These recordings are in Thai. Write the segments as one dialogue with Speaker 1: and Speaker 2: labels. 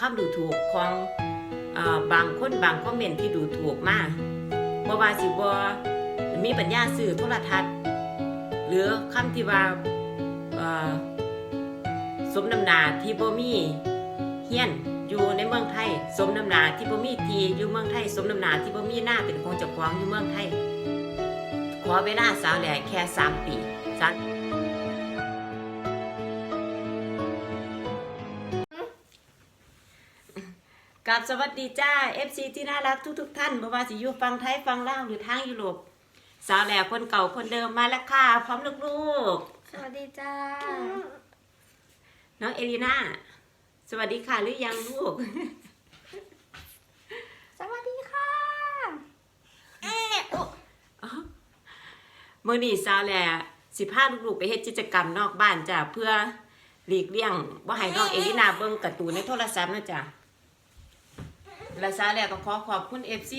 Speaker 1: คำดูถูกของอบางคนบางคอมเมนต์ที่ดูถูกมากบ่ว่าสิบ่มีปัญญาซื้อโทรทัศน์ หรือคำที่ว่าสมน้ำหนาที่บ่มีเฮียนอยู่ในเมืองไทย สมน้ำหนาที่บ่มีทีอยู่เมืองไทย สมน้ำหนาที่บ่มีหน้าเป็นของเจ้าของอยู่เมืองไทย ขอเวลาสาวแหล่แค่สามปีสาม กับสวัสดีจ้า FC ที่น่ารักทุกๆ ท่านบ่ว่าสิอยู่ฟังไทยฟังลาวหรือทางยุโรปสาวแหล่คนเก่าคนเดิมมาแล้วค่ะ พร้อมลูก
Speaker 2: สวัสดีจ้า
Speaker 1: ๆน้องเอลิน่าสวัสดีค่ะหรือยังลูก
Speaker 2: สวัสดีค่ะ
Speaker 1: มื่อนี้สาวแหล่สิพาลูกๆไปเฮ็ดกิจกรรมนอกบ้านจ้ะเพื่อหลีกเลี่ยงว่าให้น้องเอลินาเบิ่งการ์ตูนในโทรศัพท์นะจ้ะ และสาวแหล่ก็ขอขอบคุณ FC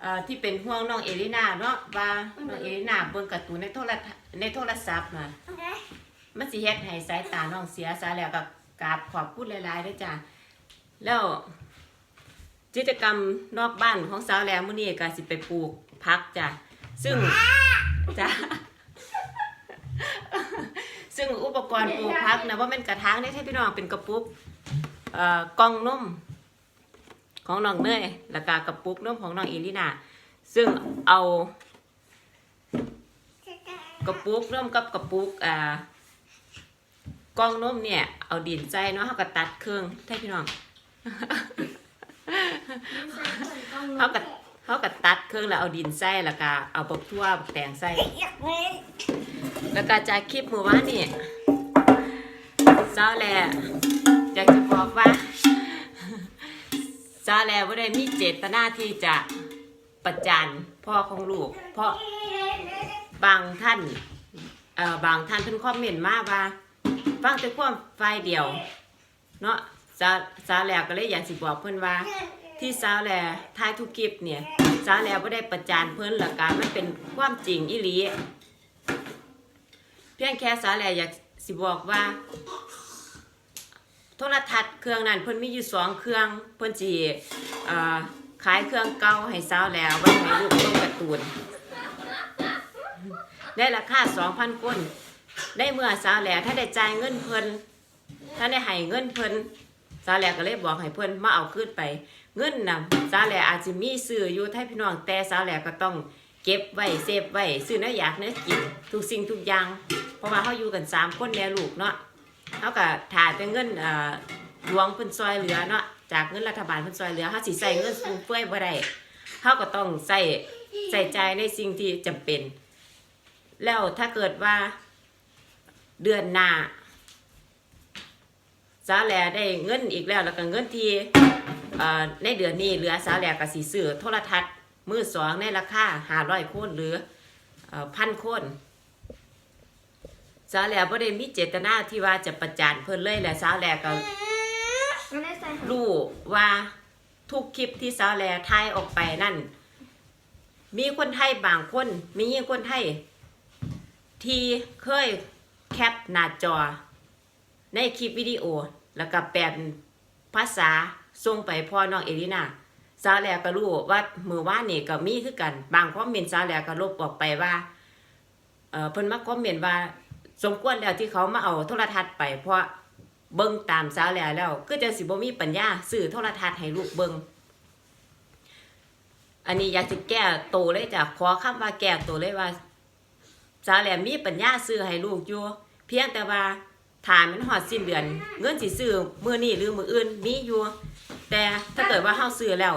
Speaker 1: เอ่อที่เป็นห่วงน้องเอลินาเนาะว่าน้องเอลินาเบิ่งการ์ตูนในโทรทัศน์ในโทรศัพท์น่ะมันสิเฮ็ดให้สายตาน้องเสียสาวแหล่ก็กราบขอบคุณหลายๆเด้อจ้ะแล้วกิจกรรมนอกบ้านของสาวแหล่มื้อนี้ก็สิไปปลูกผักจ้ะซึ่งจ้าซึ่งอุปกรณ์ปลูกพักนะว่าเป็นกระถางได้ให้พี่น้องเป็นกระปุกเอ่อกล่องนม ของน้องเนยแล้วก็กระปุกนมของน้องเอลินาซึ่งเอากระปุกนมกับกระปุกอ่ากล่องนมเนี่ยเอาดินใจเนาะเขาก็ตัดเครื่องให้พี่น้องเขาก็เขาก็ตัดเครื่องแล้วเอาดินใส่แล้วก็เอาบักทั่วบักแตงใส่แล้วก็จากคลิปมือว่านนี่ซาแหลอยากจะบอกว่า ซาแหลว่าได้มีเจตนาที่จะประจานพ่อของลูก เพราะบางท่านเอ่อบางท่านเพิ่นคอมเมนต์มาว่าฟังแต่ความฝ่ายเดียว เนาะซาซาแหลก็เลยอยากสิบอกเพิ่นว่า ที่สาวแหลท้ายทุกคลิปเนี่ยสาวแหลบ่ได้ประจานเพิ่นหลักการมันเป็นความจริงอีหลีเพียงแค่สาวแหลอยากสิบอกว่า โทรทัศน์เครื่องนั้นเพิ่นมีอยู่สองเครื่องเพิ่นสิเอ่อขายเครื่องเก่าให้สาวแลไว้ให้ลูกเบิ่งการ์ตูนได้ราคา2,000ก้นได้เมื่อสาวแหลถ้าได้จ่ายเงินเพิ่นถ้าได้ให้เงินเพิ่นสาวแหลก็เลยบอกให้เพิ่นมาเอาคืนไป เงินน่ะสาวแหลอาจจะมีซื้ออยู่ให้พี่น้องแต่สาวแหลก็ต้องเก็บไว้เซฟไว้ซื้อเนื้ออยากเนื้อกินทุกสิ่งทุกอย่าง เพราะว่าเขาอยู่กันสามคนแม่ลูกเนาะ เขาก็ถ่ายแต่เงินอ่อหลวงเพิ่นซอยเหลือเนาะจากเงินรัฐบาลเพิ่นซอยเหลือเขาสิใส่เงินฟุ่มเฟือยบ่ได้เขาก็ต้องใส่ใส่ใจในสิ่งที่จำเป็น แล้วถ้าเกิดว่าเดือนหน้าสาแหลได้เงินอีกแล้วแล้วก็เงินที่ในเดือนนี้เหลือสาแหลกับสีซื้อโทรทัศน์มือสองในราคาหาร้อยโคนหรือพันโคน สาวแหลบ่ได้มีเจตนาที่ว่าจะประจานเพิ่นเลยแหละสาวแหลก็
Speaker 2: ไม่ได้ใส่
Speaker 1: รู้ว่าทุกคลิปที่สาวแหลถ่ายออกไปนั่น มีคนไทยบางคนมียิ่งคนไทย ที่เคยแคปหน้าจอ ในคลิปวิดีโอ แล้วก็แปลเป็นภาษาส่งไปพ่อน้องเอลินาสาวแหลก็รู้ว่ามือว่านนี่ก็มีคือกัน บางคอมเมนต์สาวแหลก็ลบออกไปว่าเออเพิ่นมาคอมเมนต์ว่า สมควรแล้วที่เขามาเอาโทรทัศน์ไป เพราะเบิ่งตามสาวแหลแล้ว ก็จะสิบ่มีปัญญาซื้อโทรทัศน์ให้ลูกเบิ่งอันนี้อยากจะแก้โตเลยจ้ะขอคำว่าแก้โตเลยว่า สาวแหลมมีปัญญาซื้อให้ลูกอยู่เพียงแต่ว่าถามมันหอดสิ้นเดือน เงินสิซื้อมือนี้หรือมืออื่นมีอยู่แต่ถ้าเกิดว่าเฮาซื้อแล้ว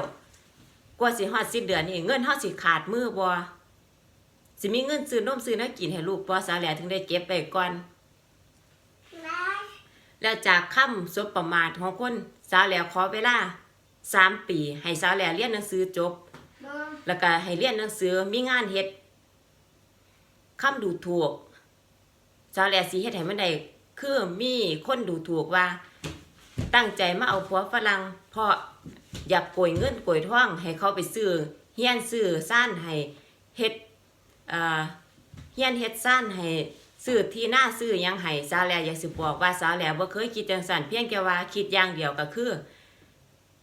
Speaker 1: กว่าสิฮอดสิ้นเดือนนี่เงินเฮาสิขาดมือบ่ สิมีเงินซื้อนมซื้อน้ำกินให้ลูกบ่สาวแหลถึงได้เก็บไว้ก่อน แล้วจากคำสบประมาทของคนสาวแหลขอเวลาสามปี ให้สาวแหลเรียนหนังสือจบ แล้วก็ให้เรียนหนังสือมีงานเฮ็ดคำดูถูกสาวแหลสีเฮ็ดให้มันได้คือมีคนดูถูกว่า ตั้งใจมาเอาผัวฝรั่งเพราะอยากโกยเงินโกยทอง ให้เขาไปซื้อเฮียนซื้อซ่านให้เฮ็ด เอ่อเฮียนเฮ็ดซ่านให้ซื้อที่หน้าซื้อยังให้สาแลอยากสิบอกว่าสาแลบ่เคยคิดจังซั่นเพียงแค่ว่าคิดอย่างเดียวก็คือ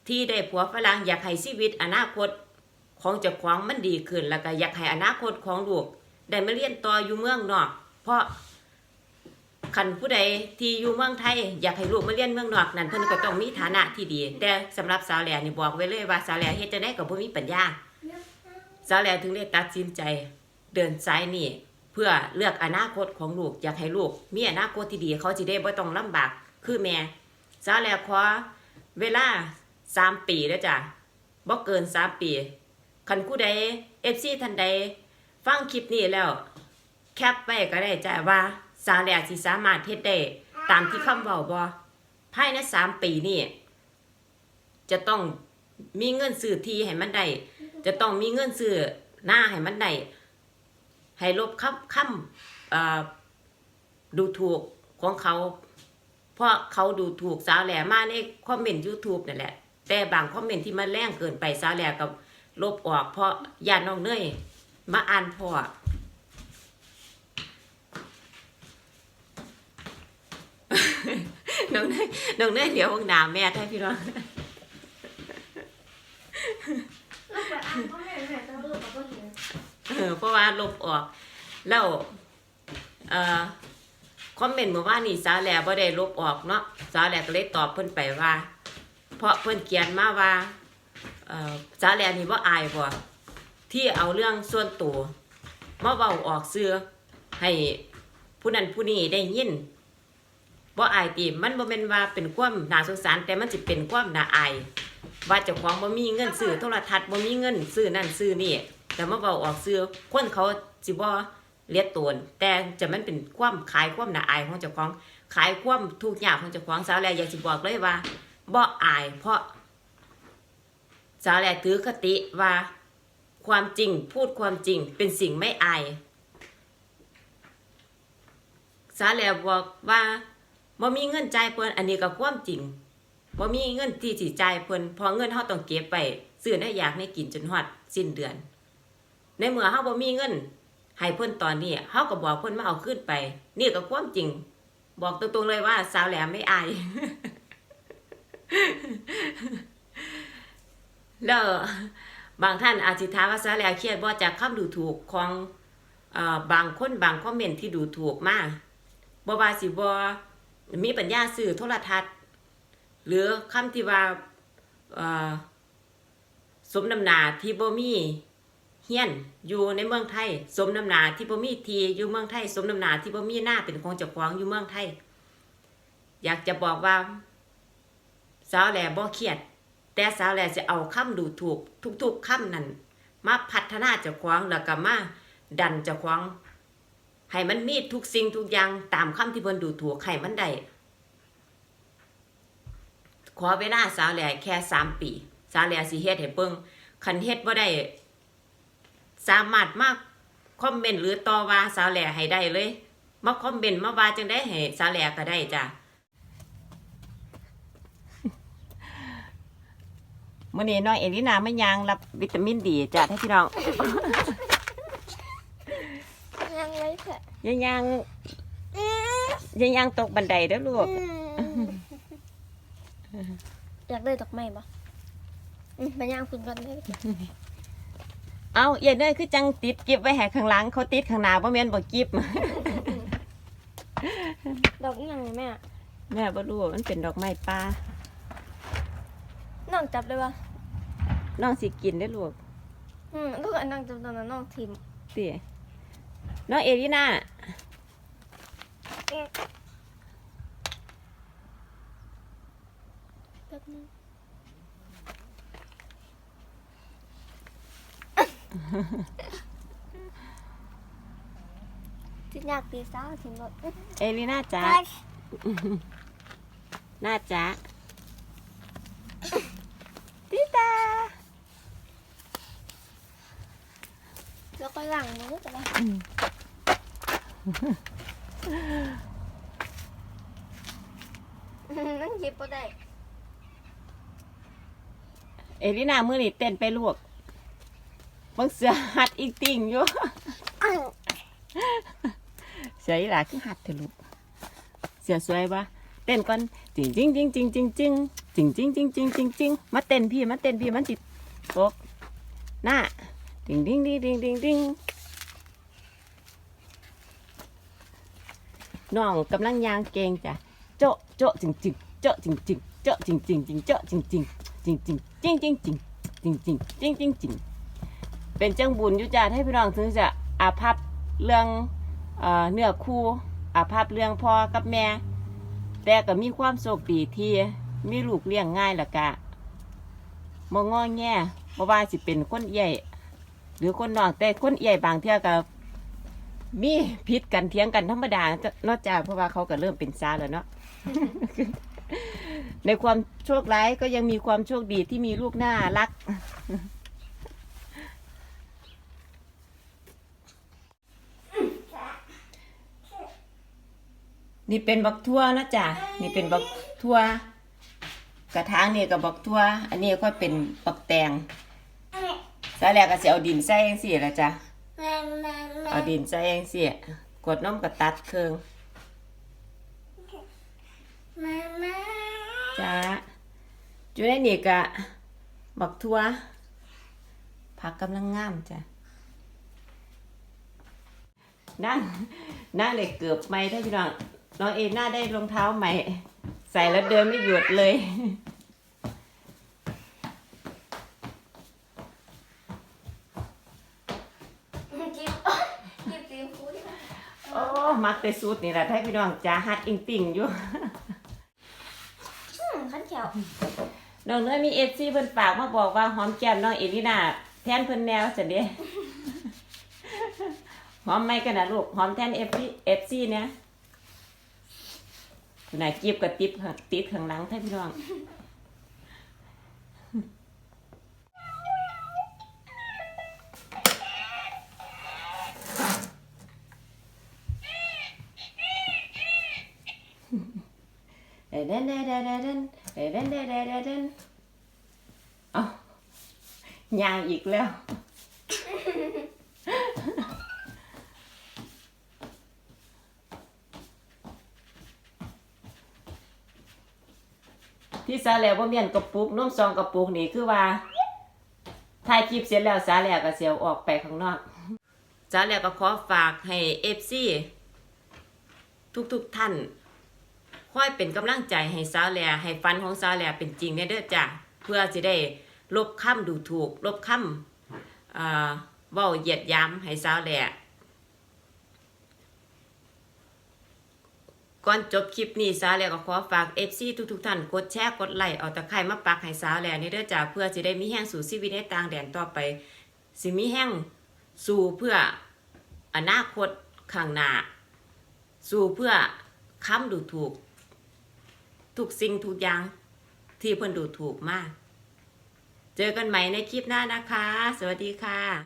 Speaker 1: ที่ได้ผัวฝรั่งอยากให้ชีวิตอนาคตของเจ้าของมันดีขึ้น แล้วก็อยากให้อนาคตของลูกได้มาเรียนต่ออยู่เมืองนอก เพราะคันผู้ใดที่อยู่เมืองไทย อยากให้ลูกมาเรียนเมืองนอกนั่นเพิ่นก็ต้องมีฐานะที่ดี แต่สำหรับสาวแหล่นี่บอกไว้เลยว่าสาวแหล่เฮ็ดจังได๋ก็บ่มีปัญญาสาวแหล่ถึงได้ตัดสินใจ เดินสายนี่เพื่อเลือกอนาคตของลูกอยากให้ลูก มีอนาคตที่ดีเขาสิได้บ่ต้องลำบากคือแม่สาวแหล่ขอเวลาสามปีแล้วจ้ะบ่เกินสามปีคันผู้ใด FC ท่านใด ฟังคลิปนี้แล้ว แคปไว้ก็ได้จ้ะว่าสาวแหล่สิสามารถเฮ็ดได้ตามที่คำเว้าบ่ภายในสามปีนี่จะต้องมีเงินซื้อที่ให้มันได้ จะต้องมีเงินซื้อหน้าให้มันได้ ให้ลบคำคำเอ่อดูถูกของเขา เพราะเขาดูถูกสาวแหล่มาในคอมเมนต์ YouTube นั่นแหละ แต่บางคอมเมนต์ที่มันแรงเกินไปสาวแหล่กับลบออก เพราะญาติน้องเนยมาอ่านพ่อน้องเนยน้องเนยเดี๋ยวหนาแม่แท้พี่น้อง
Speaker 2: ลูกไปอ่านก็ไม่เห็นแต่ลูกก็เห็น
Speaker 1: เออ เพราะว่าลบออก แล้วคอมเมนต์เมื่อวานนี่สาวแหล่บ่ได้ลบออกเนาะสาวแหล่ก็เลยตอบเพิ่นไปว่า เพราะเพิ่นเขียนมาว่าสาวแหล่นี่บ่อายบ่ที่เอาเรื่องส่วนตัวมาเว้าออกซื่อให้ผู้นั้นผู้นี้ได้ยินบ่อายติมันบ่แม่นว่าเป็นความน่าสงสาร แต่มันสิเป็นความน่าอายว่าเจ้าของบ่มีเงินซื้อโทรทัศน์บ่มีเงินซื้อนั่นซื้อนี่ แต่มาเบาออกซื้อคนเขาสิบ่เลียดตนแต่จะมันเป็นความขายความน่าอายของเจ้าของขายความทุกข์ยากของเจ้าของสาวแลอยากสิบอกเลยว่าบ่อาย เพราะสาวแลถือคติว่าความจริงพูดความจริงเป็นสิ่งไม่อายสาวแลบอกว่าบ่มีเงินจ่ายเพิ่นอันนี้ก็ความจริงบ่มีเงินที่สิจ่ายเพิ่นพราะเงินเฮาต้องเก็บไปซื้อได้อยากให้กินจนฮอดสิ้นเดือน ในเมื่อเฮาบ่มีเงินให้เพิ่นตอนนี้เฮาก็บอกเพิ่นมาเอาคืนไป นี่ก็ความจริง บอกตรงๆเลยว่า สาวแหลมไม่อายแล้วบางท่านอาจสิถามว่าสาวแหลมเครียดบ่จากคำดูถูกของบางคนบางคอมเมนต์ที่ดูถูกมากบ่ว่าสิบ่มีปัญญาซื้อโทรทัศน์ หรือคำที่ว่าสมนำนาที่บ่มี เฮียนอยู่ในเมืองไทย สมน้ำหนาที่บ่มีทีอยู่เมืองไทย สมน้ำหนาที่บ่มีหน้าเป็นของเจ้าของอยู่เมืองไทย อยากจะบอกว่า สาวแหล่บ่เครียด แต่สาวแหล่จะเอาคำดูถูก ทุกๆคำนั้นมาพัฒนาเจ้าของแล้วก็มาดันเจ้าของให้มันมีทุกสิ่งทุกอย่างตามคำที่เพิ่นดูถูกให้มันได้ขอเวลาสาวแหล่แค่สามปี สาวแหล่สิเฮ็ดให้เบิ่งคันเฮ็ดบ่ได้ สามารถมาคอมเมนต์หรือต่อว่าสาวแหล่ให้ได้เลยมาคอมเมนต์มาว่าจังได้ให้สาวแหล่ก็ได้จ้ะมื้อนี้น้องเอลินาไม่ยางรับวิตามินดีจ้ะท่านพี่น้อง
Speaker 2: ยังเลยเถอะ
Speaker 1: ยังยังยังยังตกบันไดเด้อลูก
Speaker 2: อยากได้ดอกไม้ปะอืมไปย่างคุณกันเลย
Speaker 1: เอ้าอย่าเด้อคือจังติดกิบไว้ให้ข้างหลังเขาติดข้างหน้าบ่แม่นบ่กิบ
Speaker 2: ดอกอีหยังไงแม่
Speaker 1: แม่บ่รู้มันเป็นดอกไม้ป่า
Speaker 2: น้องจับได้ปะ
Speaker 1: น้องสิกินได้อลูก
Speaker 2: อืมลูกอันน้องจับตอนนั้นน้องทิม
Speaker 1: ติน้องเอลิน่า
Speaker 2: แป๊บนึง ที่อยากตีซ้าทิมรถ
Speaker 1: เอลิน่าจ๋าน่าจ๋าติตา
Speaker 2: แล้วก็หลังมือจะได้นั่งหยิบก็ได้
Speaker 1: เอลิน่ามื้อนี้เต้นไปลูก เบิ่งเสือหัดอีกติ่งอยู่เสืออีหลาคือหัดเถอะลูกเสือสวยปะเต้นก่อนจริงจริงจริงจริงจริงจริงจริงจริงจริงจริงจริงจริงมาเต้นพี่มาเต้นพี่มันจิตกหน้าดิงดิงดิงดิงดิงดิงน้องกำลังยางเก่งจ้ะโจะโจะจริงจริงโจะจริงจริงโจะจริงจริงจริงโจะจริงจริงจริงจริงจริงจริงจริงจริงจริงจริงจริงจริง เป็นจังบุญยู่จ้ะให้พี่น้องถึงจะอาภัพเรื่องเนื้อคู่อาภัพเรื่องพ่อกับแม่ แต่ก็มีความโชคดีที่มีลูกเลี้ยงง่ายละกะมองอแง่บ่ว่าสิเป็นคนใหญ่หรือคนน้องแต่คนใหญ่บางเทื่อก็มีพิษกันเถียงกันธรรมดานอกจากเพราะว่าเขาก็เริ่มเป็นซาแล้วเนาะในความโชคร้ายก็ยังมีความโชคดีที่มีลูกน่ารัก นี่เป็นบักทั่วนะจ๊ะนี่เป็นบักทั่วกระถางนี่กับบักทั่ว อันนี้ก็เป็นบักแตงสายแรกก็สิเอาดินใส่จังซี่ละจ้ะเอาดินใส่จังซี่กดน้ำกระตัดเครื่องจ้าอยู่ในนี่กะบักทั่วผักกำลังงามจ้ะนั่งนั่งเลยเกือบไม่ได้พี่น้อง น้องเอน่าได้รองเท้าใหม่ ใส่แล้วเดินไม่หยุดเลยโอ้มักแต่สูตรนี่แหละให้พี่น้องจ้าฮัดอิงติ่งอยู่
Speaker 2: ขั้นแขว
Speaker 1: น้องเนยมีเอฟซีเพิ่นฝากมาบอกว่าหอมแก้มน้องเอลิน่าแทนเพิ่นแนวจังเด้หอมไม่กันนะลูกหอมแทนเอฟซีเอฟซีเนี่ย คุณนายจีบกับติ๊บติดข้างหลังให้พี่น้องเดนเดนเดนเดนเดนเดนเดนเดนเอายางอีกแล้ว ซาแล้วว่าเมียนกระปุกนมซองกระปุกนี่คือว่าถ่ายคลิปเสร็จแล้วซาแล้วก็เสียวออกไปข้างนอกซาแล้วก็ขอฝากให้เอฟซีทุกๆท่านค่อยเป็นกำลังใจให้สาแหล่ให้ฟันของสาแหล่เป็นจริงเนี่ยเด้อจ้ะเพื่อจะได้ลบคำดูถูก ลบคำเอ่อเว้าเหยียดย้ำให้สาวแหล่ ก่อนจบคลิปนี้สาวแหล่ก็ขอฝาก FC ทุกๆท่านกดแชร์กดไลค์เอาตะไคร่มาปักให้สาวแหล่นี่เด้อจ้ะเพื่อจะได้มีแห้งสู่ชีวิตในต่างแดนต่อไปสิมีแห้งสู่เพื่ออนาคตข้างหน้าสู่เพื่อค้ำดูถูก ทุกสิ่งทุกอย่างที่เพิ่นดูถูกมาก เจอกันใหม่ในคลิปหน้านะคะ สวัสดีค่ะ